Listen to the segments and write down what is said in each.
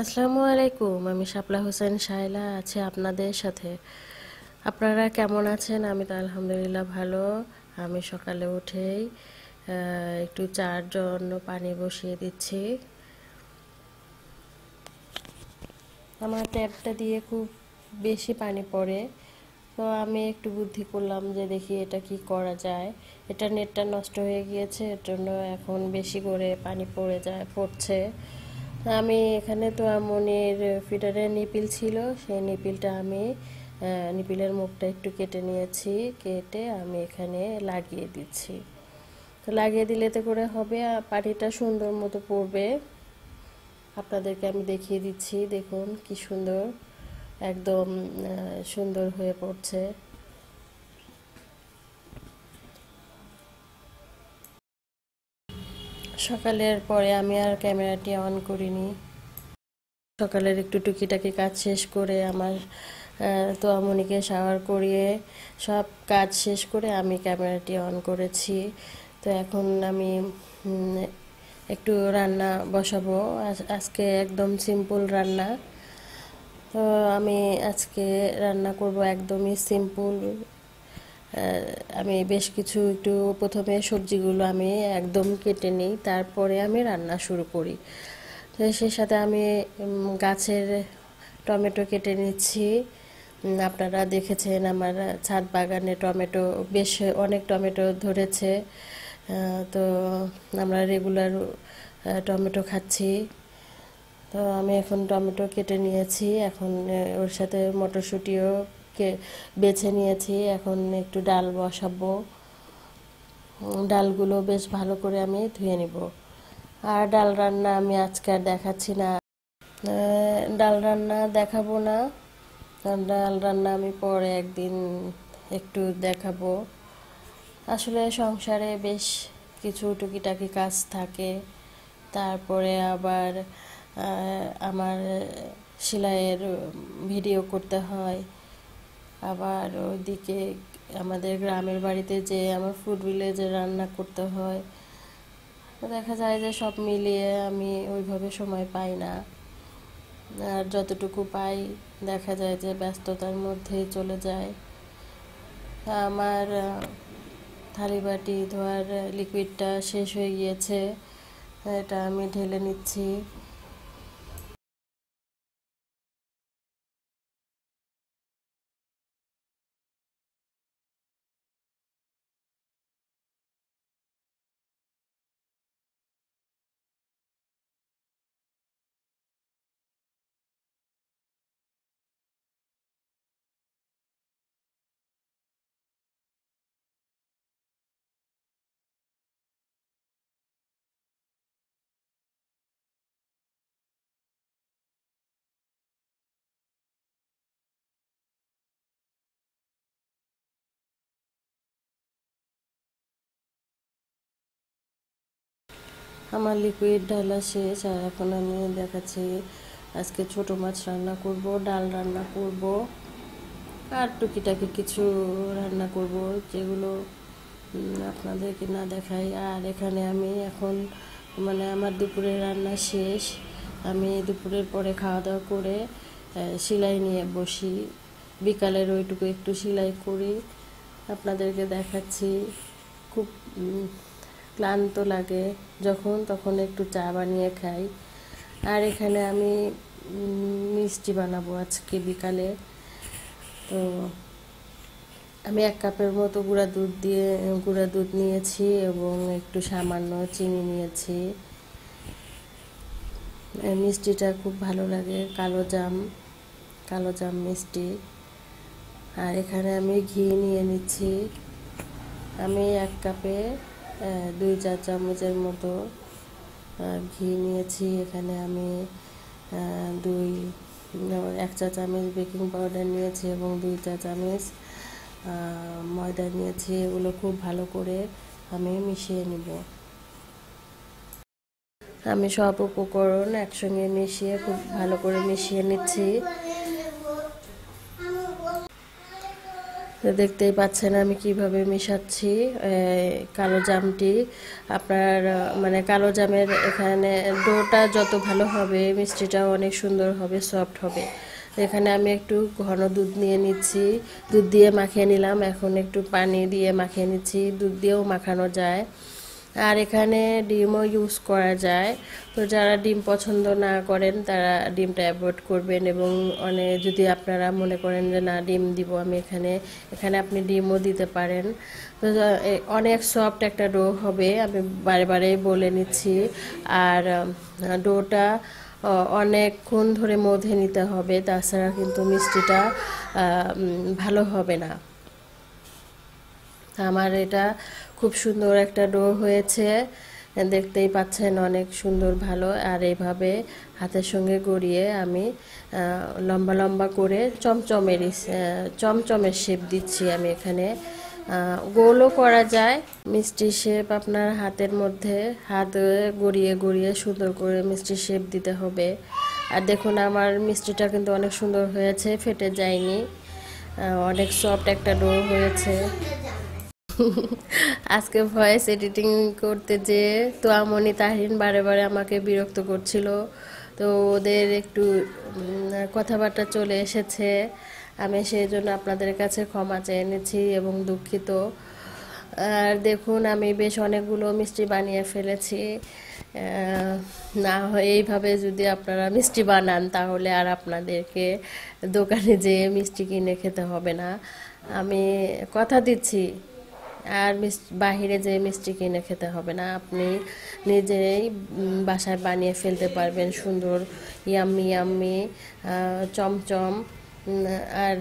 আসসালামু আলাইকুম আমি শাপলা হোসেন শাইলা আছি আপনাদের সাথে। আপনারা কেমন আছেন? আমি তো আলহামদুলিল্লাহ ভালো। আমি সকালে উঠেই একটু চার জন্য পানি বসিয়ে দিচ্ছি। আমার ট্যাপটা দিয়ে খুব বেশি পানি পড়ে। তো আমি একটু বুদ্ধি করলাম যে দেখি এটা কি করা যায়। এটা নেটটা নষ্ট হয়ে গিয়েছে, এর জন্য এখন বেশি করে পানি পড়ে যায়, পড়ছে। আমি এখানে তো আমনের ফিটারের নিপিল ছিল, সেই নিপিলটা আমি নিপিলের মুখটা একটু কেটে নিয়েছি, কেটে আমি এখানে লাগিয়ে দিচ্ছি। তো লাগিয়ে দিলে তো করে হবে পানিটা সুন্দর মতো পড়বে। আপনাদেরকে আমি দেখিয়ে দিচ্ছি, দেখুন কি সুন্দর, একদম সুন্দর হয়ে পড়ছে। সকালের পরে আমি আর ক্যামেরাটি অন করিনি। সকালের একটু টুকিটাকি কাজ শেষ করে আমার তো আমনিকে শাওয়ার করিয়ে সব কাজ শেষ করে আমি ক্যামেরাটি অন করেছি। তো এখন আমি একটু রান্না বসাবো। আজকে একদম সিম্পল রান্না। তো আমি আজকে রান্না করব একদমই সিম্পল আমি বেশ কিছু একটু প্রথমে সবজিগুলো আমি একদম কেটে নিই, তারপরে আমি রান্না শুরু করি। তো সেই সাথে আমি গাছের টমেটো কেটে নিচ্ছি। আপনারা দেখেছেন আমার ছাদ বাগানে টমেটো, বেশ অনেক টমেটো ধরেছে। তো আমরা রেগুলার টমেটো খাচ্ছি। তো আমি এখন টমেটো কেটে নিয়েছি। এখন ওর সাথে মটরশুঁটিও কে বেছে নিয়েছি, এখন একটু ডাল বসাবো। ডালগুলো বেশ ভালো করে আমি ধুয়ে নিব। আর ডাল রান্না আমি আজকে আর দেখাচ্ছি না। ডাল রান্না দেখাবো না। ডাল রান্না আমি পরে একদিন একটু দেখাবো। আসলে সংসারে বেশ কিছু টুকিটাকি কাজ থাকে। তারপরে আবার আমার সেলাইয়ের ভিডিও করতে হয়। আবার ওইদিকে আমাদের গ্রামের বাড়িতে যে আমার ফুড ভিলেজে রান্না করতে হয়, দেখা যায় যে সব মিলিয়ে আমি ওইভাবে সময় পাই না। আর যতটুকু পাই, দেখা যায় যে ব্যস্ততার মধ্যেই চলে যায়। আমার থালি বাটি ধোয়ার লিকুইডটা শেষ হয়ে গিয়েছে, এটা আমি ঢেলে নিচ্ছি। আমার লিকুইড ঢালা শেষ, আর এখন আমি দেখাচ্ছি আজকে ছোট মাছ রান্না করব, ডাল রান্না করব, আর টুকিটাকি কিছু রান্না করব, যেগুলো আপনাদেরকে না দেখাই। আর এখানে আমি এখন মানে আমার দুপুরের রান্না শেষ। আমি দুপুরের পরে খাওয়া দাওয়া করে সেলাই নিয়ে বসি। বিকালের ওইটুকু একটু সেলাই করি। আপনাদেরকে দেখাচ্ছি। খুব ক্লান্ত লাগে যখন, তখন একটু চা বানিয়ে খাই। আর এখানে আমি মিষ্টি বানাবো আজকে বিকালে। তো আমি এক কাপের মতো গুঁড়া দুধ দিয়ে, গুঁড়া দুধ নিয়েছি এবং একটু সামান্য চিনি নিয়েছি। মিষ্টিটা খুব ভালো লাগে, কালো জাম কালো জাম মিষ্টি। আর এখানে আমি ঘি নিয়ে নিচ্ছি। আমি এক কাপে দুই চা চামচের মতো ঘি নিয়েছি। এখানে আমি দুই এক চা চামচ বেকিং পাউডার নিয়েছি এবং দুই চা চামচ ময়দা নিয়েছি। এগুলো খুব ভালো করে আমি মিশিয়ে নিব। আমি সব উপকরণ একসঙ্গে মিশিয়ে খুব ভালো করে মিশিয়ে নিচ্ছি। দেখতেই পাচ্ছেন আমি কীভাবে মিশাচ্ছি। কালো জামটি আপনার মানে কালো জামের এখানে ডোটা যত ভালো হবে মিষ্টিটাও অনেক সুন্দর হবে, সফট হবে। এখানে আমি একটু ঘন দুধ নিয়ে নিচ্ছি। দুধ দিয়ে মাখিয়ে নিলাম, এখন একটু পানি দিয়ে মাখিয়ে নিচ্ছি। দুধ দিয়েও মাখানো যায়। আর এখানে ডিমও ইউজ করা যায়। তো যারা ডিম পছন্দ না করেন, তারা ডিমটা অ্যাভয়েড করবেন এবং অনেক যদি আপনারা মনে করেন যে, না, ডিম দিব আমি এখানে এখানে আপনি ডিমও দিতে পারেন। তো অনেক সফট একটা ডো হবে, আমি বারে বারে বলে নিচ্ছি। আর ডোটা অনেকক্ষণ ধরে মধে নিতে হবে, তাছাড়া কিন্তু মিষ্টিটা ভালো হবে না। আমার এটা খুব সুন্দর একটা ডো হয়েছে। দেখতেই পাচ্ছেন অনেক সুন্দর, ভালো। আর এইভাবে হাতের সঙ্গে গড়িয়ে আমি লম্বা লম্বা করে চমচমের চমচমের শেপ দিচ্ছি আমি এখানে। গোলও করা যায়। মিষ্টি শেপ আপনার হাতের মধ্যে, হাত গড়িয়ে গড়িয়ে সুন্দর করে মিষ্টি শেপ দিতে হবে। আর দেখুন, আমার মিষ্টিটা কিন্তু অনেক সুন্দর হয়েছে, ফেটে যায়নি। অনেক সফট একটা ডো হয়েছে। আজকে ভয়েস এডিটিং করতে যে তো আমনি তাহিন বারে বারে আমাকে বিরক্ত করছিল। তো ওদের একটু কথাবার্তা চলে এসেছে। আমি সেই জন্য আপনাদের কাছে ক্ষমা চেয়ে এনেছি এবং দুঃখিত। আর দেখুন, আমি বেশ অনেকগুলো মিষ্টি বানিয়ে ফেলেছি। না এইভাবে যদি আপনারা মিষ্টি বানান, তাহলে আর আপনাদেরকে দোকানে যেয়ে মিষ্টি কিনে খেতে হবে না। আমি কথা দিচ্ছি। আর বাহিরে যে মিষ্টি কিনে খেতে হবে না, আপনি নিজেই বাসায় বানিয়ে ফেলতে পারবেন সুন্দর ইয়াম্মি ইয়াম্মি চমচম আর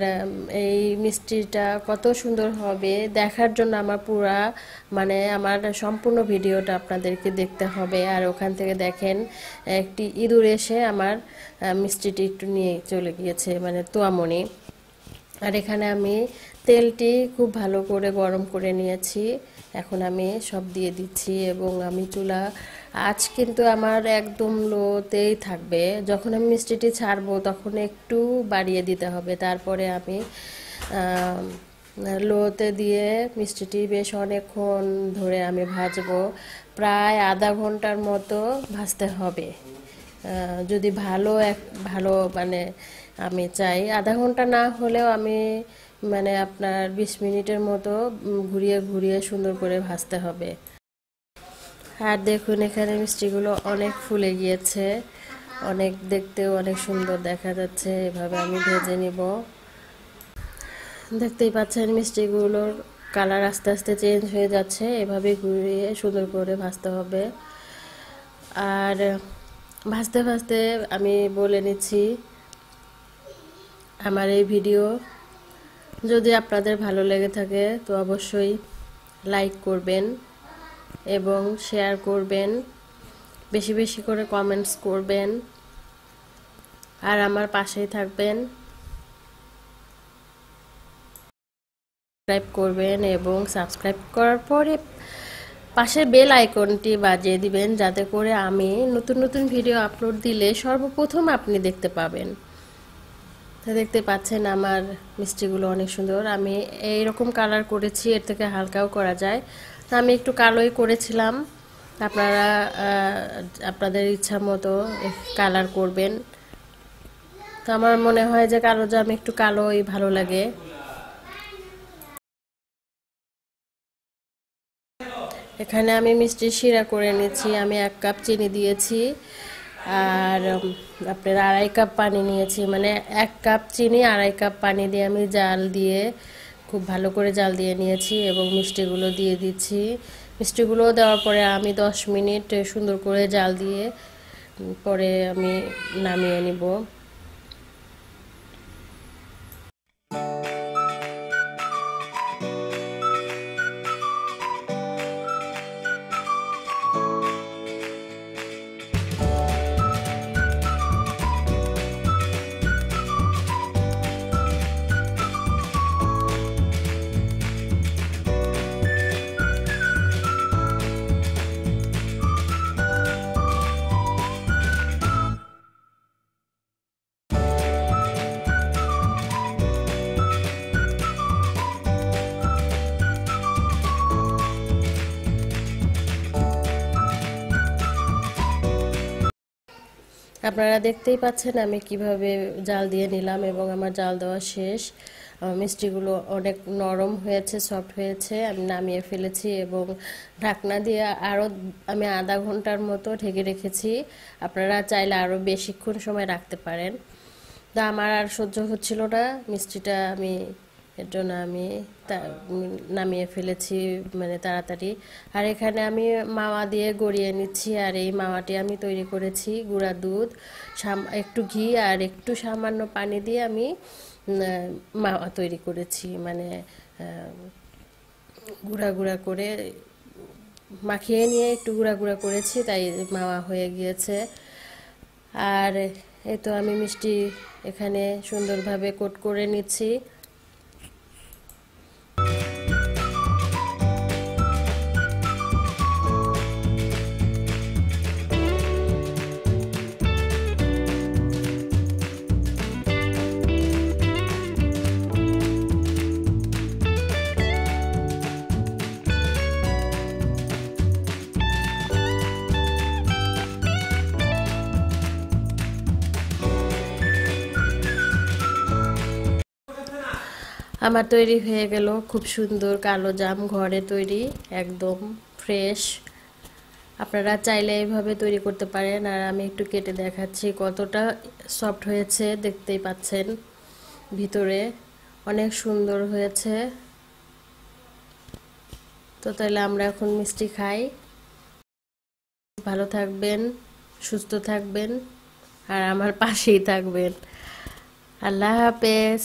এই মিষ্টিটা কত সুন্দর হবে। দেখার জন্য আমার পুরা মানে আমার সম্পূর্ণ ভিডিওটা আপনাদেরকে দেখতে হবে। আর ওখান থেকে দেখেন, একটি ইঁদুর এসে আমার মিষ্টিটি একটু নিয়ে চলে গিয়েছে মানে তোয়ামনি। আর এখানে আমি তেলটি খুব ভালো করে গরম করে নিয়েছি। এখন আমি সব দিয়ে দিচ্ছি এবং আমি চুলা আজ কিন্তু আমার একদম লোতেই থাকবে। যখন আমি মিষ্টিটি ছাড়বো তখন একটু বাড়িয়ে দিতে হবে। তারপরে আমি, লোতে দিয়ে মিষ্টিটি বেশ অনেকক্ষণ ধরে আমি ভাজবো। প্রায় আধা ঘণ্টার মতো ভাজতে হবে। যদি ভালো এক, ভালো মানে আমি চাই, আধা ঘণ্টা না হলেও আমি মানে আপনার বিশ মিনিটের মতো ঘুরিয়ে ঘুরিয়ে সুন্দর করে ভাজতে হবে। আর দেখুন, এখানে মিষ্টিগুলো অনেক ফুলে গিয়েছে। অনেক দেখতেও অনেক সুন্দর দেখা যাচ্ছে। এভাবে আমি ভেজে নিব। দেখতেই পাচ্ছেন, মিষ্টিগুলোর কালার আস্তে আস্তে চেঞ্জ হয়ে যাচ্ছে। এভাবে ঘুরিয়ে সুন্দর করে ভাজতে হবে। আর ভাজতে ভাজতে আমি বলে নিচ্ছি আমার এই ভিডিও। যদি আপনাদের ভালো লেগে থাকে, তো অবশ্যই লাইক করবেন এবং শেয়ার করবেন, বেশি বেশি করে কমেন্টস করবেন, আর আমার পাশেই থাকবেন। সাবস্ক্রাইব করবেন এবং সাবস্ক্রাইব করার পরে পাশের বেল আইকনটি বাজিয়ে দিবেন যাতে করে আমি নতুন নতুন ভিডিও আপলোড দিলে সর্বপ্রথম আপনি দেখতে পাবেন। তো দেখতে পাচ্ছেন আমার মিষ্টিগুলো অনেক সুন্দর। আমি এই রকম কালার করেছি, এর থেকে হালকাও করা যায়। তা আমি একটু কালোই করেছিলাম। আপনারা আপনাদের ইচ্ছা মতো কালার করবেন। তো আমার মনে হয় যে কালো জাম একটু কালোই ভালো লাগে। এখানে আমি মিষ্টি শিরা করে নিচ্ছি আমি এক কাপ চিনি দিয়েছি আর আপনার আড়াই কাপ পানি নিয়েছি মানে এক কাপ চিনি, আড়াই কাপ পানি দিয়ে আমি জাল দিয়ে, খুব ভালো করে জাল দিয়ে নিয়েছি এবং মিষ্টিগুলো দিয়ে দিচ্ছি। মিষ্টিগুলো দেওয়ার পরে আমি দশ মিনিট সুন্দর করে জাল দিয়ে পরে আমি নামিয়ে নিব। আপনারা দেখতেই পাচ্ছেন আমি কীভাবে জাল দিয়ে নিলাম এবং আমার জাল দেওয়া শেষ। মিষ্টিগুলো অনেক নরম হয়েছে সফট হয়েছে। আমি নামিয়ে ফেলেছি এবং ঢাকনা দিয়ে আরও আমি আধা ঘণ্টার মতো ঢেকে রেখেছি। আপনারা চাইলে আরও বেশিক্ষণ সময় রাখতে পারেন। তা আমার আর সহ্য হচ্ছিল না। মিষ্টিটা আমি এর জন্য আমি নামিয়ে ফেলেছি মানে তাড়াতাড়ি। আর এখানে আমি মাওয়া দিয়ে গড়িয়ে নিচ্ছি, আর এই মাওয়াটি আমি তৈরি করেছি গুঁড়া দুধ একটু ঘি আর একটু সামান্য পানি দিয়ে আমি মাওয়া তৈরি করেছি। মানে গুঁড়া গুঁড়া করে মাখিয়ে নিয়ে একটু গুঁড়া গুঁড়া করেছি, তাই মাওয়া হয়ে গিয়েছে। আর এই তো আমি মিষ্টি এখানে সুন্দরভাবে কোট করে নিচ্ছি। আমার তৈরি হয়ে গেল খুব সুন্দর কালো জাম ঘরে তৈরি, একদম ফ্রেশ আপনারা চাইলে এইভাবে তৈরি করতে পারেন। আর আমি একটু কেটে দেখাচ্ছি কতটা সফট হয়েছে, দেখতেই পাচ্ছেন ভিতরে। অনেক সুন্দর হয়েছে। তো তাহলে আমরা এখন মিষ্টি খাই। ভালো থাকবেন, সুস্থ থাকবেন, আর আমার পাশেই থাকবেন। আল্লাহ হাফেজ।